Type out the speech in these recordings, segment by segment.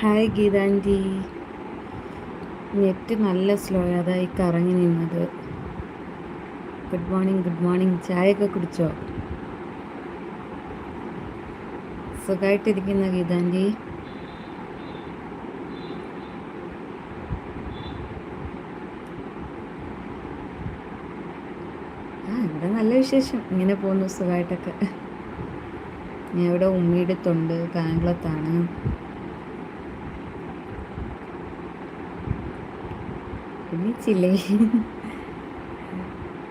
Hi Geetanji net നല്ല slow അതായി കറങ്ങി നിന്നത്. ഗുഡ് മോർണിംഗ് ഗുഡ് മോർണിംഗ് ചായയൊക്കെ കുടിച്ചോ? സുഖമായിട്ടിരിക്കുന്ന ഗീതാൻജി ആ ഇവിടെ നല്ല വിശേഷം. ഇങ്ങനെ പോകുന്നു സുഖമായിട്ടൊക്കെ ഞാൻ ഇവിടെ ഉമ്മിയെടുത്തുണ്ട് തൊണ്ട് എണീച്ചില്ലേ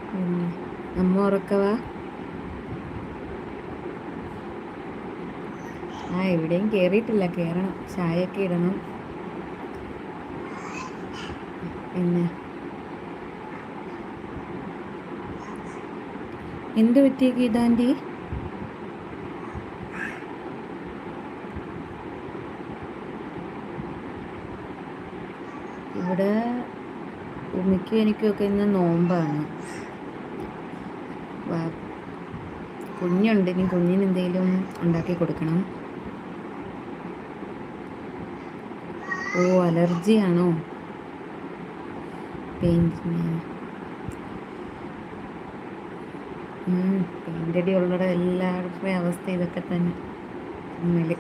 പിന്നെ അമ്മ ഉറക്കവാ ആ എവിടെയും കയറിയിട്ടില്ല കയറണം ചായയൊക്കെ ഇടണം. പിന്നെ എന്ത് പറ്റിയ ഗീതാന്റി ഇവിടെ ഉമ്മിക്കും എനിക്കൊക്കെ ഇന്ന് നോമ്പാണ്. കുഞ്ഞുണ്ട് ഇനി കുഞ്ഞിന് എന്തെങ്കിലും ഉണ്ടാക്കി കൊടുക്കണം. ഓ അലർജിയാണോ? പെയിന്റിന് പെയിന്റടി ഉള്ളവരുടെ ഉള്ള എല്ലാവരുടെയും അവസ്ഥ ഇതൊക്കെ തന്നെ. ഉമ്മിൽ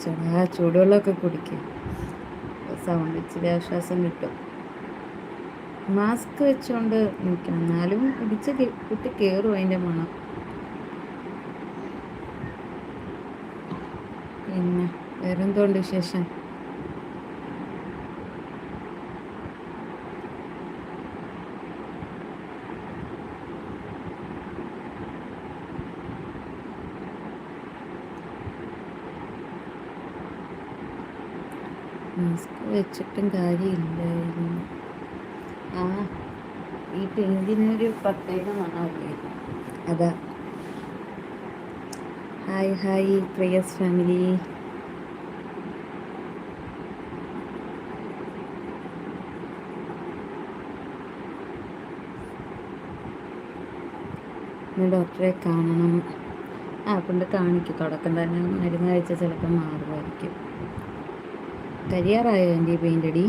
അച്ഛടാ ചൂടുവെള്ളമൊക്കെ കുടിക്കും. സൗണ്ട് ഇച്ചിരി ആശ്വാസം കിട്ടും. മാസ്ക് വെച്ചുകൊണ്ട് നിൽക്കണം എന്നാലും ഇടിച്ച് കുട്ടി കയറും അതിന്റെ മണം. പിന്നെ വേറെന്തോണ്ട് വിശേഷം? മാസ്ക് വെച്ചിട്ടും കാര്യമില്ലായിരുന്നു. ആ ഈ പെയിന്റിനൊരു പ്രത്യേക മണമല്ലേ അതാ. Hi hi Priyas family. ഡോക്ടറെ കാണണം. ആ കൊണ്ട് കാണിക്കും. തുടക്കം തന്നെ മരുന്ന് കഴിച്ചാൽ ചിലപ്പോൾ മാറുമായിരിക്കും. കരിയാറായോ എന്റെ പെയിന്റ് അടി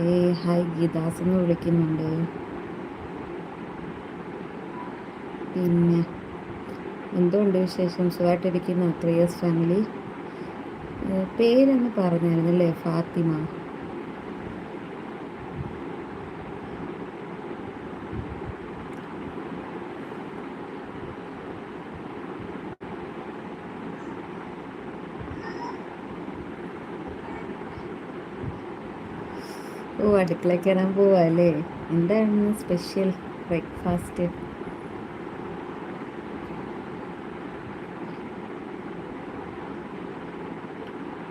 ഏ ഹായ് ഗീതാസ് എന്ന് വിളിക്കുന്നുണ്ട്. പിന്നെ എന്തുകൊണ്ട് വിശേഷം? സുഖമായിട്ടിരിക്കുന്നു ത്രീ ഇയേഴ്സ് ഫാമിലി പേരൊന്ന് പറഞ്ഞായിരുന്നല്ലേ ഫാത്തിമ? ഓ അടുക്കള കയറാൻ പോവാ അല്ലേ? എന്താണ് സ്പെഷ്യൽ ബ്രേക്ക്ഫാസ്റ്റ്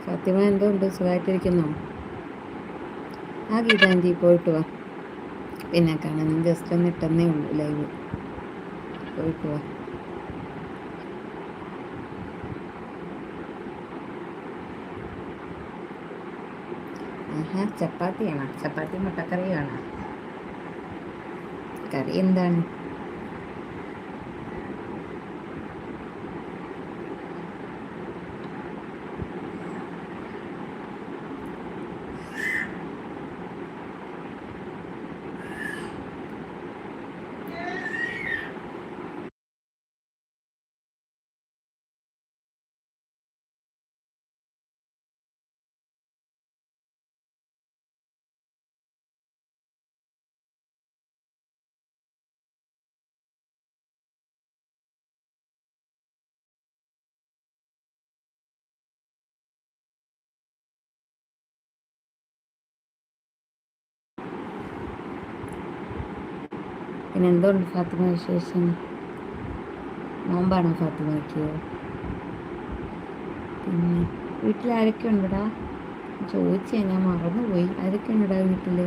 സത്യമ എന്തോ ഉണ്ട്? സുഖമായിട്ടിരിക്കുന്നോ ആ ഗീതാന്റെ പോയിട്ട് വാ. പിന്നെ കാണാൻ ജസ്റ്റ് ഒന്ന് ഇട്ടെന്നേ ഉള്ളൂ ലൈവ് പോയിട്ട് വാ. ചപ്പാത്തിയാണോ? ചപ്പാത്തി മുട്ടക്കറിയാണോ? കറി എന്താണ്? പിന്നെ എന്തുകൊണ്ട് ഫാത്തിമ വിശേഷം? നോമ്പാണോ ഫാത്തിമയ്ക്ക്? പിന്നെ വീട്ടിൽ ആരൊക്കെ ഉണ്ടടാ ചോദിച്ചാ ഞാൻ മറന്നുപോയി. ആരൊക്കെ ഉണ്ടടാ വീട്ടിൽ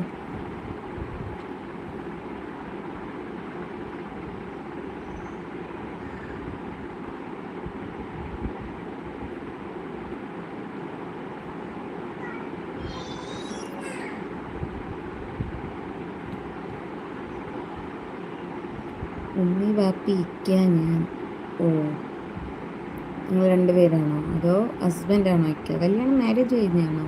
ഉമ്മി വാപ്പി ഇക്ക ഞാൻ. ഓ നിങ്ങൾ രണ്ടുപേരാണോ? അതോ ഹസ്ബൻഡാണോ ഇക്ക കല്യാണം മാരേജ് കഴിഞ്ഞാണോ